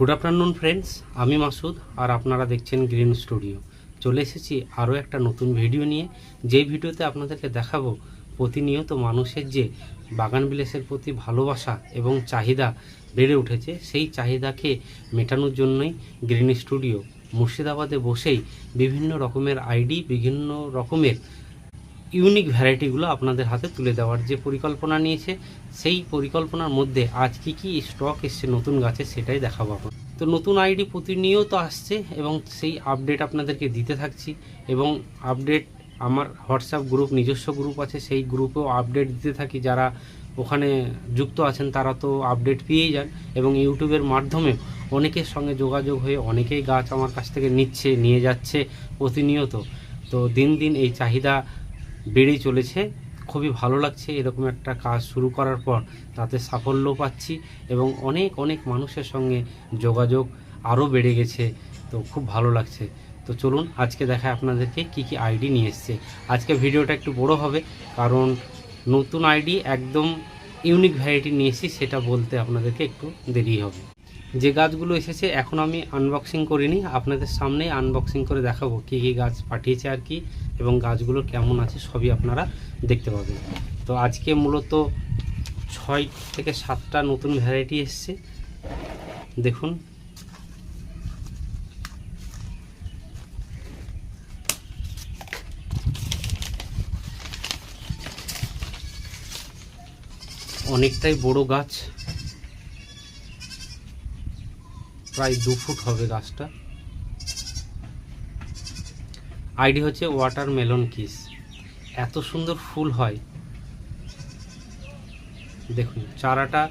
Good afternoon friends আমি মাসুদ আর আপনারা দেখছেন গ্রিন স্টুডিও চলে এসেছি আরও একটা নতুন ভিডিও নিয়ে। যে ভিডিওতে আপনাদেরকে দেখাবো, প্রতিনিয়ত মানুষের যে বাগান বিলাসের প্রতি ভালোবাসা এবং চাহিদা বেড়ে উঠেছে, সেই চাহিদাকে মেটানোর জন্যই গ্রিন স্টুডিও মুর্শিদাবাদে বসেই বিভিন্ন রকমের আইডি, বিভিন্ন রকমের ইউনিক ভ্যারাইটিগুলো আপনাদের হাতে তুলে দেওয়ার যে পরিকল্পনা নিয়েছে, সেই পরিকল্পনার মধ্যে আজ কি কি স্টক এসছে, নতুন গাছে সেটাই দেখাবো আপনার তো নতুন আইডি প্রতিনিয়ত আসছে এবং সেই আপডেট আপনাদেরকে দিতে থাকছি এবং আপডেট আমার হোয়াটসঅ্যাপ গ্রুপ নিজস্ব গ্রুপ আছে, সেই গ্রুপেও আপডেট দিতে থাকি। যারা ওখানে যুক্ত আছেন, তারা তো আপডেট পেয়েই যান এবং ইউটিউবের মাধ্যমে অনেকের সঙ্গে যোগাযোগ হয়ে অনেকেই গাছ আমার কাছ থেকে নিচ্ছে, নিয়ে যাচ্ছে প্রতিনিয়ত। তো দিন দিন এই চাহিদা বেড়েই চলেছে। খুবই ভালো লাগছে এরকম একটা কাজ শুরু করার পর। তাতে সাফল্য পাচ্ছি এবং অনেক অনেক মানুষের সঙ্গে যোগাযোগ আরও বেড়ে গেছে। তো খুব ভালো লাগছে। তো চলুন আজকে দেখায় আপনাদেরকে কি কি আইডি নিয়ে এসছে। আজকে ভিডিওটা একটু বড় হবে, কারণ নতুন আইডি একদম ইউনিক ভ্যারাইটি নিয়ে এসেছি, সেটা বলতে আপনাদেরকে একটু দেরি হবে। যে গাছগুলো এসেছে, এখন আমি আনবক্সিং করিনি। আপনাদের সামনেই আনবক্সিং করে দেখাবো কী কী গাছ পাঠিয়েছে আর কি, এবং গাছগুলো কেমন আছে সবই আপনারা দেখতে পাবেন। তো আজকে মূলত ছয় থেকে সাতটা নতুন ভ্যারাইটি এসছে। দেখুন। অনেকটাই বড় গাছ। প্রায় দু ফুট হবে গাছটা। আইডি হচ্ছে ওয়াটার মেলন কিস। এত সুন্দর ফুল হয়। দেখুন, চারাটা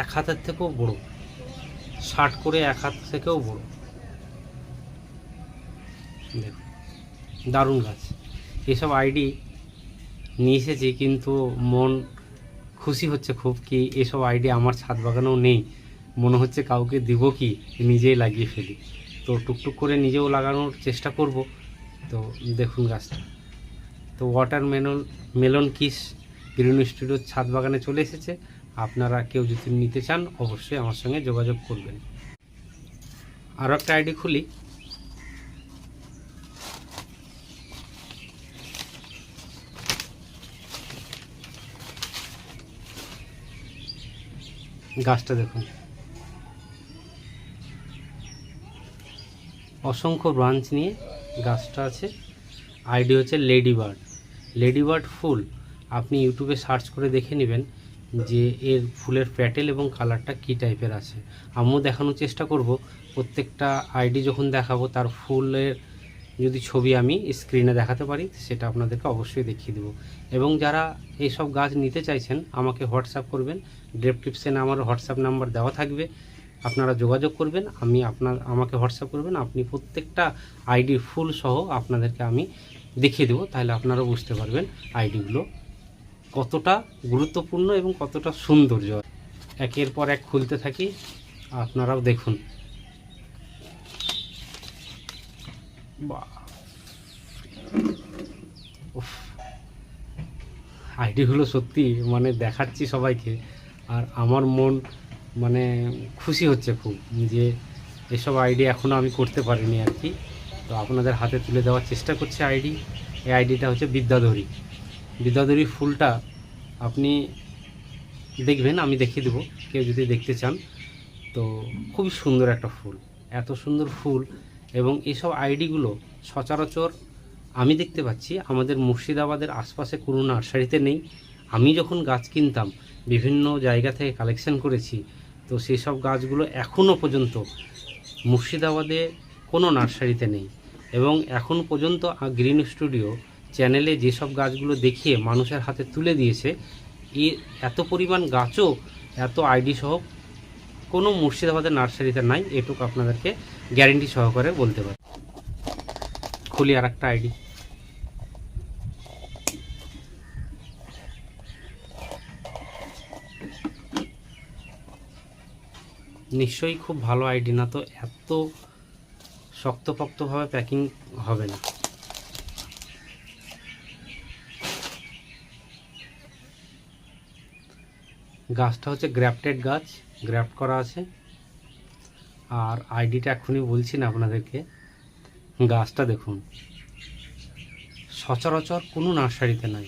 এক হাতের থেকেও বড়। ষাট করে এক হাত থেকেও বড়। দেখুন, দারুণ গাছ। এসব আইডি নিয়ে এসেছি, কিন্তু মন খুশি হচ্ছে খুব কি এসব আইডি আমার ছাদ বাগানেও নেই। মনে হচ্ছে কাউকে দিব কি? নিজেই লাগিয়ে ফেলি। তো টুকটুক করে নিজেও লাগানোর চেষ্টা করব। তো দেখুন গাছটা। তো ওয়াটার মেলন মেলন কিস গ্রিন স্টুডিওর ছাদ বাগানে চলে এসেছে। আপনারা কেউ যদি নিতে চান, অবশ্যই আমার সঙ্গে যোগাযোগ করবেন। আরও একটা আইডি খুলি। গাছটা দেখুন। অসংখ্য ব্রাঞ্চ নিয়ে গাছটা আছে। আইডি হচ্ছে লেডি বার্ড লেডি বার্ড ফুল, আপনি ইউটিউবে সার্চ করে দেখে নেবেন যে এর ফুলের প্যাটেল এবং কালারটা কী টাইপের আছে। আমিও দেখানোর চেষ্টা করব। প্রত্যেকটা আইডি যখন দেখাবো, তার ফুলের যদি ছবি আমি স্ক্রিনে দেখাতে পারি, সেটা আপনাদেরকে অবশ্যই দেখিয়ে দেবো। এবং যারা এইসব গাছ নিতে চাইছেন, আমাকে হোয়াটসঅ্যাপ করবেন। ডেসক্রিপশানে আমার হোয়াটসঅ্যাপ নাম্বার দেওয়া থাকবে। আপনারা যোগাযোগ করবেন, আমি আপনার, আমাকে হোয়াটসঅ্যাপ করবেন, আপনি প্রত্যেকটা আইডি ফুল সহ আপনাদেরকে আমি দেখিয়ে দেবো, তাহলে আপনারা বুঝতে পারবেন আইডিগুলো কতটা গুরুত্বপূর্ণ এবং কতটা সৌন্দর্য। একের পর এক খুলতে থাকি, আপনারাও দেখুন। আইডিগুলো সত্যি মানে দেখাচ্ছি সবাইকে, আর আমার মন মানে খুশি হচ্ছে খুব যে এসব আইডি এখনও আমি করতে পারিনি আর কি। তো আপনাদের হাতে তুলে দেওয়ার চেষ্টা করছি আইডি। এই আইডিটা হচ্ছে বিদ্যাধরী। বিদ্যাধরী ফুলটা আপনি দেখবেন, আমি দেখিয়ে দেবো। কেউ যদি দেখতে চান, তো খুবই সুন্দর একটা ফুল। এত সুন্দর ফুল এবং এসব আইডিগুলো সচরাচর আমি দেখতে পাচ্ছি, আমাদের মুর্শিদাবাদের আশপাশে কোনো নার্সারিতে নেই। আমি যখন গাছ কিনতাম, বিভিন্ন জায়গা থেকে কালেকশন করেছি তো সেই সব গাছগুলো এখনও পর্যন্ত মুর্শিদাবাদে কোনো নার্সারিতে নেই। এবং এখন পর্যন্ত গ্রিন স্টুডিও চ্যানেলে যেসব গাছগুলো দেখিয়ে মানুষের হাতে তুলে দিয়েছে, এ এত পরিমাণ গাছও এত আইডি সহ কোনো মুর্শিদাবাদের নার্সারিতে নাই, এটুকু আপনাদেরকে গ্যারেন্টি সহকারে বলতে পারি। খুলি আর একটা আইডি নিশ্চয়ই খুব ভালো আইডি না তো এত শক্তপোক্তভাবে প্যাকিং হবে না। গাছটা হচ্ছে গ্রাফটেড গাছ গ্রাফট করা আছে। আর আইডিটা এখনই বলছি না আপনাদেরকে, গাছটা দেখুন। সচরাচর কোনো নার্সারিতে নাই।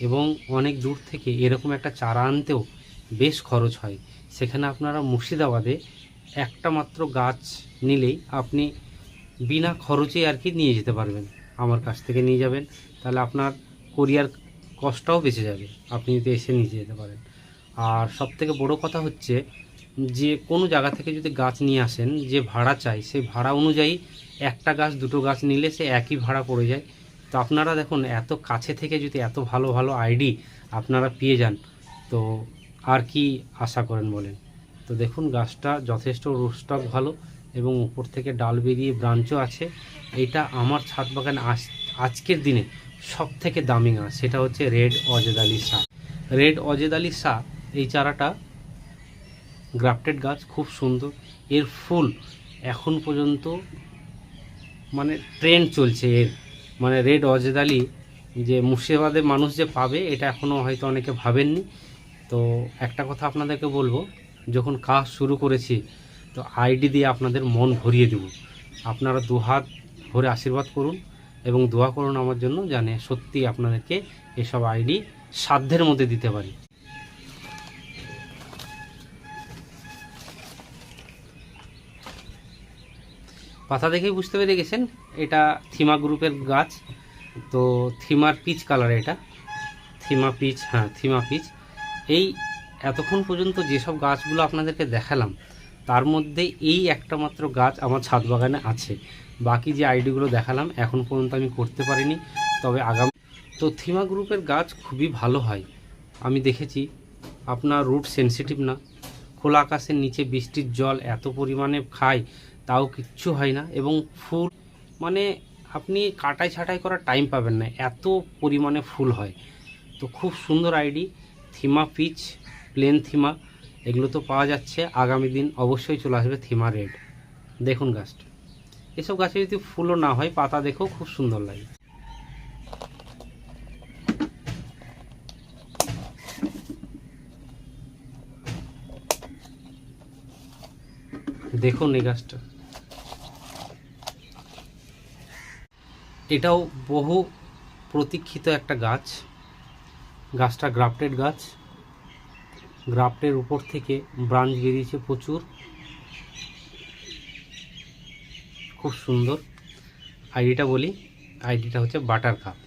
এবং অনেক দূর থেকে এরকম একটা চারা আনতেও বেশ খরচ হয়। সেখানে আপনারা মুর্শিদাবাদে একটা মাত্র গাছ নিলেই আপনি বিনা খরচে আর কি নিয়ে যেতে পারবেন। আমার কাছ থেকে নিয়ে যাবেন, তাহলে আপনার কোরিয়ার কষ্টটাও বেঁচে যাবে। আপনি যদি এসে নিয়ে যেতে পারেন। আর সব থেকে বড়ো কথা হচ্ছে যে, কোনো জায়গা থেকে যদি গাছ নিয়ে আসেন, যে ভাড়া চাই, সেই ভাড়া অনুযায়ী একটা গাছ, দুটো গাছ নিলে সে একই ভাড়া পড়ে যায়। তো আপনারা দেখুন, এত কাছে থেকে যদি এত ভালো ভালো আইডি আপনারা পেয়ে যান, তো আর কি আশা করেন বলেন তো দেখুন, গাছটা যথেষ্ট রুটস্টক ভালো এবং উপর থেকে ডাল বেরিয়ে ব্রাঞ্চও আছে। এটা আমার ছাদ বাগানে আজ, আজকের দিনে সব থেকে দামি গাছ, সেটা হচ্ছে রেড অজেদ আলী শাহ। রেড অজেদ আলী শাহ, এই চারাটা গ্রাফটেড গাছ, খুব সুন্দর। এর ফুল এখন পর্যন্ত মানে ট্রেন্ড চলছে এর। মানে রেড অজেদ আলী যে মুর্শিদাবাদের মানুষ যে পাবে, এটা এখনও হয়তো অনেকে ভাবেননি। তো একটা কথা আপনাদেরকে বলব, যখন কাজ শুরু করেছি, তো আইডি দিয়ে আপনাদের মন ভরিয়ে দেব। আপনারা দুহাত ভরে আশীর্বাদ করুন এবং দোয়া করুন আমার জন্য জানে সত্যি আপনাদেরকে এসব আইডি সাধ্যের মধ্যে দিতে পারি। পাতা দেখেই বুঝতে পেরে গেছেন, এটা থিমা গ্রুপের গাছ। তো থিমার পিচ কালার এটা। থিমা পিচ হ্যাঁ থিমা পিচ। এই এতক্ষণ পর্যন্ত যেসব গাছগুলো আপনাদেরকে দেখালাম, তার মধ্যে এই একটা মাত্র গাছ আমার ছাদ বাগানে আছে। বাকি যে আইডিগুলো দেখালাম, এখন পর্যন্ত আমি করতে পারিনি, তবে আগামী তো থিমা গ্রুপের গাছ খুবই ভালো হয়। আমি দেখেছি, আপনার রুট সেনসিটিভ না। খোলা আকাশের নিচে বৃষ্টির জল এত পরিমাণে খায়, তাও কিচ্ছু হয় না এবং ফুল মানে আপনি কাটাই ছাটাই করার টাইম পাবেন না, এত পরিমাণে ফুল হয়। তো খুব সুন্দর আইডি। থিমা পিচ, প্লেন থিমা, এগুলো তো পাওয়া যাচ্ছে। আগামী দিন অবশ্যই চলে আসবে থিমা রেড। দেখুন গাছটা। এসব গাছে যদি ফুলও না হয়, পাতা দেখেও খুব সুন্দর লাগে। দেখুন এই গাছটা। এটাও বহু প্রতীক্ষিত একটা গাছ। গাছটা গ্রাফটেড গাছ। গ্রাফটের উপর থেকে ব্রাঞ্চ বেরিয়েছে প্রচুর। খুব সুন্দর। আইডিটা বলি, আইডিটা হচ্ছে বাটার কাপ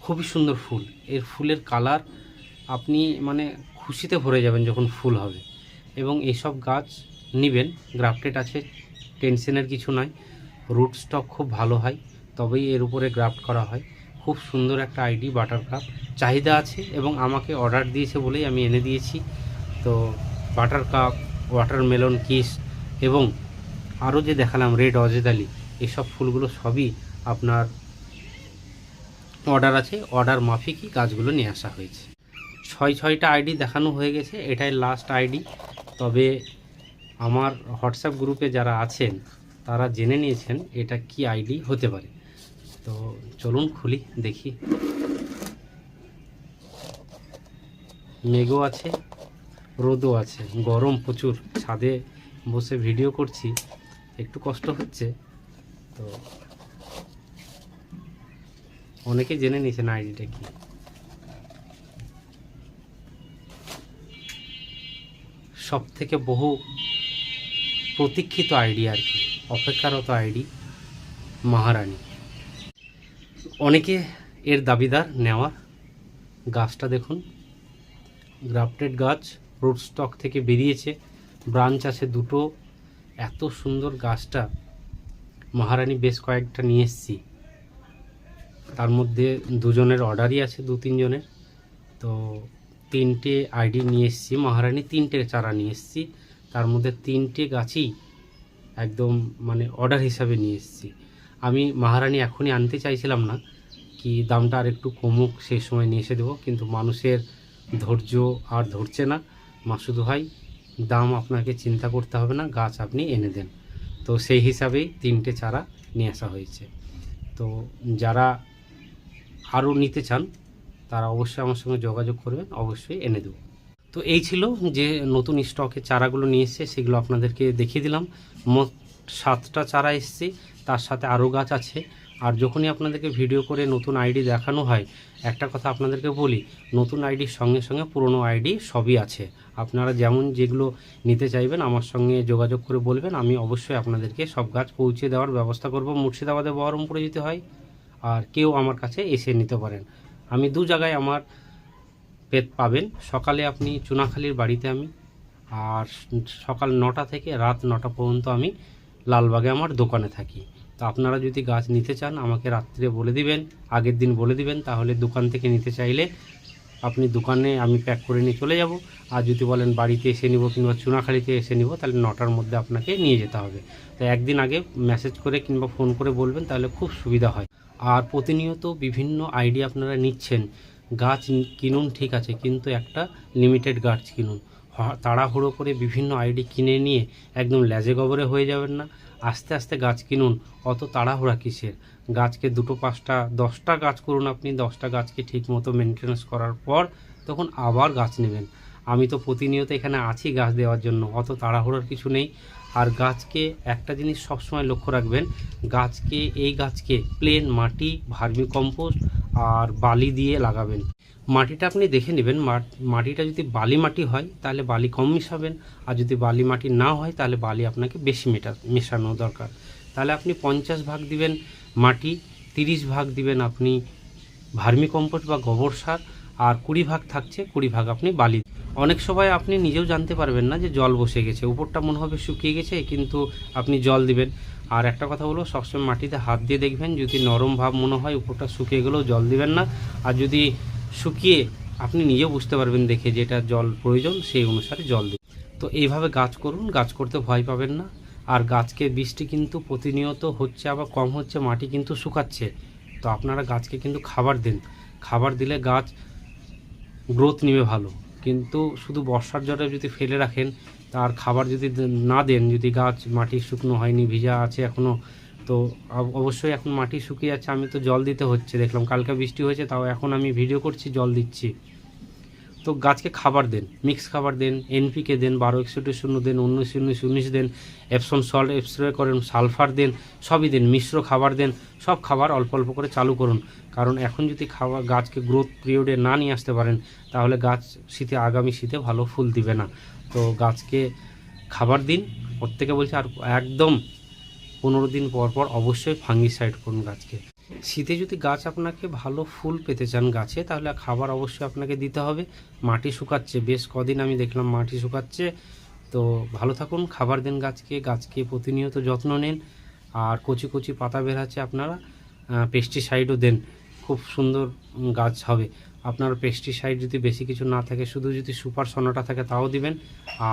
খুবই সুন্দর ফুল। এর ফুলের কালার আপনি মানে খুশিতে ভরে যাবেন যখন ফুল হবে। এবং এইসব গাছ নেবেন, গ্রাফটেড আছে, টেনশনের কিছু নয় রুট স্টক খুব ভালো হয়, তবেই এর উপরে গ্রাফট করা হয়। খুব সুন্দর একটা আইডি বাটার কাপ চাহিদা আছে এবং আমাকে অর্ডার দিয়েছে বলেই আমি এনে দিয়েছি। তো বাটার কাপ ওয়াটারমেলন কিস এবং আরও যে দেখালাম রেড অজেদালি এসব ফুলগুলো সবই আপনার অর্ডার আছে। অর্ডার মাফিকই গাছগুলো নিয়ে আসা হয়েছে। ছয় ছয়টা আইডি দেখানো হয়ে গেছে, এটাই লাস্ট আইডি। তবে আমার হোয়াটসঅ্যাপ গ্রুপে যারা আছেন, তারা জেনে নিয়েছেন এটা কি আইডি হতে পারে। তো চলুন খুলি, দেখি। মেঘও আছে, রোদও আছে, গরম প্রচুর। ছাদে বসে ভিডিও করছি, একটু কষ্ট হচ্ছে, তো অনেকে জেনে নিয়েছেন আইডিটা কি। সব থেকে বহু প্রতীক্ষিত আইডি আর কি, অপেক্ষারত আইডি, মহারানী। অনেকে এর দাবিদার নেওয়ার গাছটা দেখুন। গ্রাফটেড গাছ, রুট স্টক থেকে বেরিয়েছে। ব্রাঞ্চ আছে দুটো। এত সুন্দর গাছটা। মহারানী বেশ কয়েকটা নিয়ে এসেছি। তার মধ্যে দুজনের অর্ডারই আছে, দু তিনজনের তো তিনটে আইডি নিয়ে এসেছি। মহারানী তিনটে চারা নিয়ে এসেছি। তার মধ্যে তিনটে গাছই একদম মানে অর্ডার হিসাবে নিয়ে এসেছি। আমি মহারানী এখনই আনতে চাইছিলাম না। কি দামটা আর একটু কমুক, সেই সময় নিয়ে এসে দেবো। কিন্তু মানুষের ধৈর্য আর ধরছে না। মাসুদ ভাই, দাম আপনাকে চিন্তা করতে হবে না, গাছ আপনি এনে দেন। তো সেই হিসাবেই তিনটে চারা নিয়ে আসা হয়েছে। তো যারা আরও নিতে চান, তারা অবশ্যই আমার সঙ্গে যোগাযোগ করবেন, অবশ্যই এনে দেবো। তো এই ছিল যে নতুন স্টকে চারাগুলো নিয়ে এসছে, সেগুলো আপনাদেরকে দেখিয়ে দিলাম। মোট সাতটা চারা এসছে, তার সাথে আরও গাছ আছে। আর যখনই আপনাদেরকে ভিডিও করে নতুন আইডি দেখানো হয়, একটা কথা আপনাদেরকে বলি, নতুন আইডির সঙ্গে সঙ্গে পুরনো আইডি সবই আছে। আপনারা যেমন যেগুলো নিতে চাইবেন, আমার সঙ্গে যোগাযোগ করে বলবেন, আমি অবশ্যই আপনাদেরকে সব গাছ পৌঁছে দেওয়ার ব্যবস্থা করব। মুর্শিদাবাদে বহরমপুরে যেতে হয়, আর কেউ আমার কাছে এসে নিতে পারেন। আমি দু জায়গায় আমার পেট পাবেন। সকালে আপনি চুনাখালির বাড়িতে আমি, আর সকাল নটা থেকে রাত নটা পর্যন্ত আমি লালবাগে আমার দোকানে থাকি। তো আপনারা যদি গাছ নিতে চান, আমাকে রাত্রে বলে দিবেন, আগের দিন বলে দিবেন, তাহলে দোকান থেকে নিতে চাইলে আপনি দোকানে আমি প্যাক করে নিয়ে চলে যাব। আর যদি বলেন বাড়িতে এসে নিব কিংবা চুনাখালিতে এসে নিব, তাহলে নটার মধ্যে আপনাকে নিয়ে যেতে হবে। তো একদিন আগে মেসেজ করে কিংবা ফোন করে বলবেন, তাহলে খুব সুবিধা হয়। আর প্রতিনিয়ত বিভিন্ন আইডিয়া আপনারা নিচ্ছেন। গাছ কিনুন, ঠিক আছে, কিন্তু একটা লিমিটেড গাছ কিনুন। তাড়াহুড়ো করে বিভিন্ন আইডি কিনে নিয়ে একদম ল্যাজে গবরে হয়ে যাবেন না। আস্তে আস্তে গাছ কিনুন, অত তাড়াহুড়া কিসের? গাছকে দুটো পাঁচটা, দশটা গাছ করুন আপনি, দশটা গাছকে ঠিক মতো মেনটেন্যান্স করার পর তখন আবার গাছ নেবেন। আমি তো প্রতিনিয়ত এখানে আছি গাছ দেওয়ার জন্য, অত তাড়াহুড়ার কিছু নেই। আর গাছকে একটা জিনিস সবসময় লক্ষ্য রাখবেন, গাছকে, এই গাছকে প্লেন মাটি ভার্মি কম্পোস্ট আর বালি দিয়ে লাগাবেন। মাটিটা আপনি দেখে নেবেন। মাট- মাটিটা যদি বালি মাটি হয়, তাহলে বালি কম মিশাবেন। আর যদি বালি মাটি না হয়, তাহলে বালি আপনাকে বেশি মেটা, মেশানো দরকার। তাহলে আপনি পঞ্চাশ ভাগ দিবেন মাটি, তিরিশ ভাগ দিবেন আপনি ভার্মি কম্পোস্ট বা গোবর সার, আর কুড়ি ভাগ থাকছে, কুড়ি ভাগ আপনি বালি। অনেক সময় আপনি নিজেও জানতে পারবেন না যে জল বসে গেছে। উপরটা মনে হবে শুকিয়ে গেছে, কিন্তু আপনি জল দিবেন। আর একটা কথা হলো সবসময় মাটিতে হাত দিয়ে দেখবেন, যদি নরম ভাব মনে হয়, উপরটা শুকিয়ে গেলেও জল দিবেন না। আর যদি শুকিয়ে আপনি নিজেও বুঝতে পারবেন দেখে যে এটা জল প্রয়োজন, সেই অনুসারে জল দিন। তো এইভাবে গাছ করুন, গাছ করতে ভয় পাবেন না। আর গাছকে বৃষ্টি কিন্তু প্রতিনিয়ত হচ্ছে, আবার কম হচ্ছে, মাটি কিন্তু শুকাচ্ছে। তো আপনারা গাছকে কিন্তু খাবার দিন। খাবার দিলে গাছ গ্রোথ নেবে ভালো। কিন্তু শুধু বর্ষার জলে যদি ফেলে রাখেন, তার খাবার যদি না দেন, যদি গাছ মাটি শুকনো হয়নি, ভিজা আছে এখনও তো অবশ্যই এখন মাটি শুকিয়ে যাচ্ছে, আমি তো জল দিতে হচ্ছে, দেখলাম কালকে বৃষ্টি হয়েছে, তাও এখন আমি ভিডিও করছি, জল দিচ্ছি। তো গাছকে খাবার দেন, মিক্স খাবার দেন এনপিকে দেন, বারো একষট্টি শূন্য দেন উনিশ উনিশ উনিশ দেন এপসন সল্ট স্প্রে করেন সালফার দেন, সবই দেন, মিশ্র খাবার দেন, সব খাবার অল্প অল্প করে চালু করুন। কারণ এখন যদি খাবার গাছকে গ্রোথ পিরিয়ডে না নিয়ে আসতে পারেন, তাহলে গাছ শীতে, আগামী শীতে ভালো ফুল দিবে না। তো গাছকে খাবার দিন প্রত্যেকে বলছে আর একদম পনেরো দিন পর পর অবশ্যই ফাঙ্গিসাইড করুন গাছকে। শীতে যদি গাছ আপনাকে ভালো ফুল পেতে চান গাছে, তাহলে খাবার অবশ্যই আপনাকে দিতে হবে। মাটি শুকাচ্ছে, বেশ কদিন আমি দেখলাম মাটি শুকাচ্ছে। তো ভালো থাকুন, খাবার দেন গাছকে গাছকে প্রতিনিয়ত যত্ন নেন। আর কচি কচি পাতা বেরাচ্ছে আপনারা পেস্টিসাইডও দেন। খুব সুন্দর গাছ হবে। আপনার পেস্টিসাইড যদি বেশি কিছু না থাকে, শুধু যদি সুপার সোনাটা থাকে তাও দিবেন,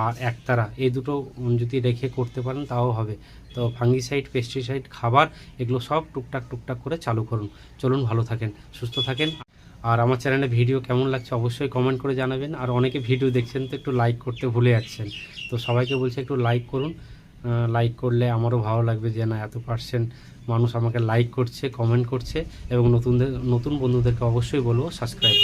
আর একতারা, এই দুটো যদি রেখে করতে পারেন তাও হবে। তো ফাঙ্গিসাইড পেস্টিসাইড খাবার, এগুলো সব টুকটাক টুকটাক করে চালু করুন। চলুন, ভালো থাকেন, সুস্থ থাকেন। আর আমার চ্যানেলে ভিডিও কেমন লাগছে অবশ্যই কমেন্ট করে জানাবেন। আর অনেকে ভিডিও দেখছেন তো একটু লাইক করতে ভুলে যাচ্ছেন। তো সবাইকে বলছি একটু লাইক করুন। লাইক করলে আমারও ভালো লাগবে যে না, এত পার্সেন্ট মানুষ আমাকে লাইক করছে কমেন্ট করছে এবং নতুনদের নতুন বন্ধুদেরকে অবশ্যই বলব সাবস্ক্রাইব